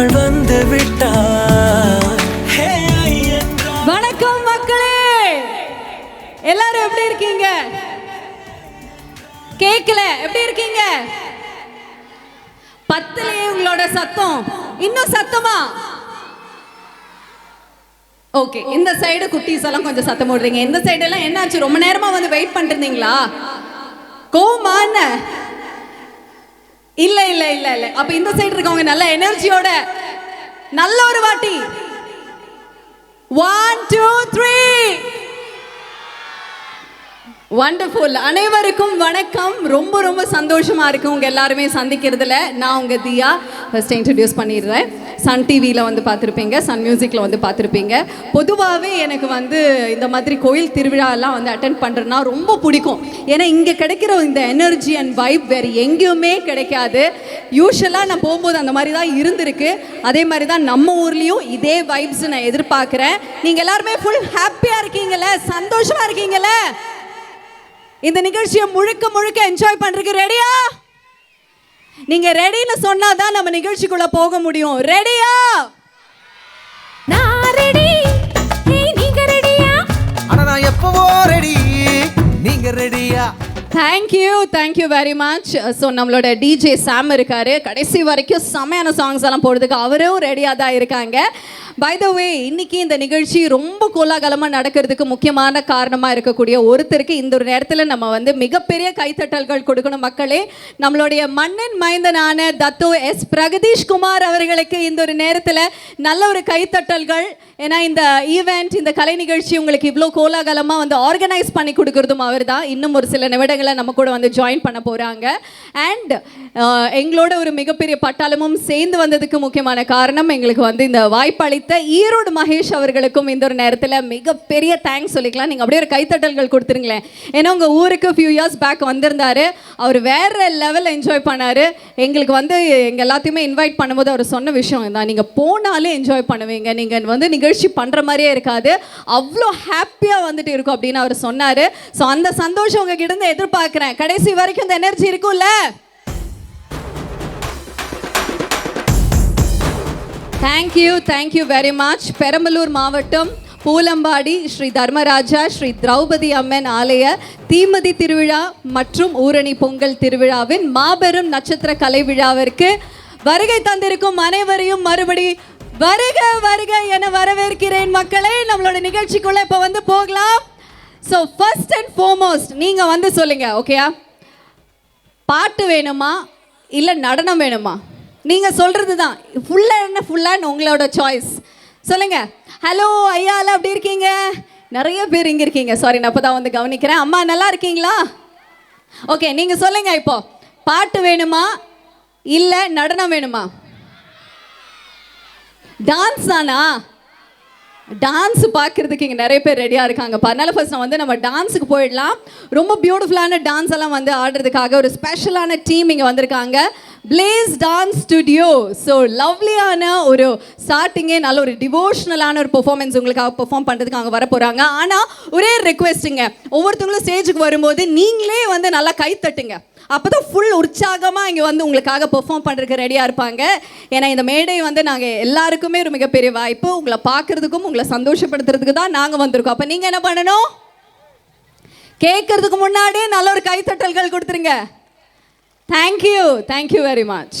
அவள் வந்து விட்டாள் வணக்கம் மக்களே. எல்லாரும் எப்படி இருக்கீங்க? கேக்கல. எப்படி இருக்கீங்க? பத்துலயே உங்களோட சத்தம். இன்னும் சத்தமா? ஓகே இந்த சைடு குட்டீஸ் எல்லாம் கொஞ்சம் சத்தம் போடுறீங்க. இந்த சைடு எல்லாம் என்னாச்சு? ரொம்ப நேரமா வந்து வெயிட் பண்ணிருந்தீங்களா கோமான இல்ல இல்ல இல்ல இல்ல. அப்ப இந்த சைடு இருக்கவங்க நல்ல எனர்ஜியோட நல்ல ஒரு வாட்டி. ஒன் டூ த்ரீ வண்டர்ஃபுல் அனைவருக்கும் வணக்கம். ரொம்ப ரொம்ப சந்தோஷமாக இருக்கும் உங்கள் எல்லாருமே சந்திக்கிறதுல. நான் உங்கள் தியா. ஃபர்ஸ்ட் இன்ட்ரடியூஸ் பண்ணிடுறேன். சன் டிவியில் வந்து பார்த்துருப்பீங்க. சன் மியூசிக்கில் வந்து பார்த்துருப்பீங்க. பொதுவாகவே எனக்கு வந்து இந்த மாதிரி கோயில் திருவிழாலாம் வந்து அட்டன் பண்ணுறேன்னா ரொம்ப பிடிக்கும். ஏன்னா இங்கே கிடைக்கிற இந்த எனர்ஜி அண்ட் வைப் வேறு எங்கேயுமே கிடைக்காது. யூஸ்வலாக நான் போகும்போது அந்த மாதிரி தான் இருந்திருக்கு. அதே மாதிரி தான் நம்ம ஊர்லேயும் இதே வைப்ஸ் நான் எதிர்பார்க்குறேன். நீங்கள் எல்லாருமே ஃபுல் ஹாப்பியாக இருக்கீங்களே சந்தோஷமாக இருக்கீங்களே இந்த நிகழ்ச்சியை முழுக்க முழுக்க என்ஜாய் பண்றதுக்கு ரெடியா நீங்க ரெடின்னு சொன்னாதான் நம்ம நிகழ்ச்சிக்குள்ள போக முடியும். ரெடியா நான் ரெடி நீங்க ரெடியா ஆனா நான் எப்பவோ ரெடி நீங்க ரெடியா thank you thank you very much so நம்மளோட டிஜே சாம் இருக்காரு. கடைசி வரைக்கும் செமையான சாங்ஸ் எல்லாம் போடுறதுக்கு அவரும் ரெடியாக தான் இருக்காங்க. பை த வே இன்னைக்கு இந்த நிகழ்ச்சி ரொம்ப கோலாகலமாக நடக்கிறதுக்கு முக்கியமான காரணமாக இருக்கக்கூடிய ஒருத்தருக்கு இந்த ஒரு நேரத்தில் நம்ம வந்து மிகப்பெரிய கைத்தட்டல்கள் கொடுக்கணும் மக்களே. நம்மளுடைய மன்னன் மைந்தனான தத்தோ எஸ். பிரகதீஷ் குமார் அவர்களுக்கு இந்த ஒரு நேரத்தில் நல்ல ஒரு கைத்தட்டல்கள். ஏன்னா இந்த ஈவெண்ட் இந்த கலை நிகழ்ச்சி உங்களுக்கு இவ்வளோ கோலாகலமாக வந்து ஆர்கனைஸ் பண்ணி கொடுக்கறதும் அவர் தான் இன்னும் ஒரு சில நிமிடங்களை நம்ம கூட வந்து ஜாயின் பண்ண போகிறாங்க அண்ட் எங்களோட ஒரு மிகப்பெரிய பட்டாளமும் சேர்ந்து வந்ததுக்கு முக்கியமான காரணம் எங்களுக்கு வந்து இந்த வாய்ப்பளித்த ஈரோடு மகேஷ் அவர்களுக்கும் இந்த ஒரு நேரத்தில் மிகப்பெரிய தேங்க்ஸ் சொல்லிக்கலாம். நீங்கள் அப்படியே ஒரு கைத்தட்டல்கள் கொடுத்துருங்களேன். ஏன்னா உங்கள் ஊருக்கு ஃபியூ இயர்ஸ் பேக் வந்திருந்தாரு. அவர் வேற லெவல் என்ஜாய் பண்ணார். எங்களுக்கு வந்து எங்கள் எல்லாத்தையுமே இன்வைட் பண்ணும்போது அவர் சொன்ன விஷயம் தான் நீங்கள் போனாலே என்ஜாய் பண்ணுவீங்க. நீங்கள் வந்து நிகழ்ச்சி பண்ணுற மாதிரியே இருக்காது. அவ்வளோ ஹாப்பியாக வந்துட்டு இருக்கும் அப்படின்னு அவர் சொன்னார். ஸோ அந்த சந்தோஷம் உங்ககிட்ட இருந்து எதிர்பார்க்குறேன். கடைசி வரைக்கும் இந்த எனர்ஜி இருக்கும்ல? Thank you thank you very much Perambalur மாவட்டம் பூலம்பாடி ஸ்ரீ தர்மராஜா ஸ்ரீ திரௌபதி அம்மன் ஆலய தீமதி திருவிழா மற்றும் ஊரணி பொங்கல் திருவிழாவின் மாபெரும் நட்சத்திர கலை விழாவிற்கு வருகை தந்திருக்கும் அனைவரையும் மறுபடி வருக வருக என வரவேற்கிறேன் மக்களே. நம்மளோட நிகழ்ச்சிக்குள்ள இப்போ வந்து போகலாம். ஸோ ஃபர்ஸ்ட் அண்ட் ஃபோமோஸ்ட் நீங்கள் வந்து சொல்லுங்க ஓகேயா பாட்டு வேணுமா? இல்லை நடனம் வேணுமா? நீங்கள் சொல்கிறது தான் ஃபுல்லாக என்ன? ஃபுல்லான்னு உங்களோட சாய்ஸ் சொல்லுங்கள் ஹலோ ஐயாவில் அப்படி இருக்கீங்க? நிறைய பேர் இங்கே இருக்கீங்க. சாரி நான் இப்போ தான் வந்து கவனிக்கிறேன். அம்மா நல்லா இருக்கீங்களா? ஓகே நீங்கள் சொல்லுங்கள் இப்போ. பாட்டு வேணுமா? இல்லை நடனம் வேணுமா? டான்ஸ் தானா? டான்ஸ் பார்க்குறதுக்கு இங்கே நிறைய பேர் ரெடியாக இருக்காங்க. அதனால் ஃபர்ஸ்ட் நான் வந்து நம்ம டான்ஸுக்கு போயிடலாம். ரொம்ப பியூட்டிஃபுல்லான டான்ஸ் எல்லாம் வந்து ஆடுறதுக்காக ஒரு ஸ்பெஷலான டீம் இங்கே வந்திருக்காங்க. பிளேஸ் டான்ஸ் ஸ்டுடியோ ஸோ லவ்லியான ஒரு ஸ்டார்டிங்கே நல்ல ஒரு டிவோஷனலான ஒரு பெர்ஃபார்மன்ஸ் உங்களுக்காக பெர்ஃபார்ம் பண்ணுறதுக்கு அவங்க வர போகிறாங்க ஆனால் ஒரே ரெக்வெஸ்ட்டுங்க ஒவ்வொருத்தவங்களும் ஸ்டேஜுக்கு வரும்போது நீங்களே வந்து நல்லா கை தட்டுங்க. அப்போ தான் ஃபுல் உற்சாகமாக இங்கே வந்து உங்களுக்காக பெர்ஃபார்ம் பண்ணுறதுக்கு ரெடியாக இருப்பாங்க. ஏன்னா இந்த மேடை வந்து நாங்கள் எல்லாருக்குமே ஒரு மிகப்பெரிய வாய்ப்பு. உங்களை பார்க்குறதுக்கும் உங்களை சந்தோஷப்படுத்துறதுக்கு தான் நாங்கள் வந்திருக்கோம். அப்போ நீங்கள் என்ன பண்ணணும்? கேட்கறதுக்கு முன்னாடியே நல்ல ஒரு கைத்தட்டல்கள் கொடுத்துருங்க. Thank you thank you very much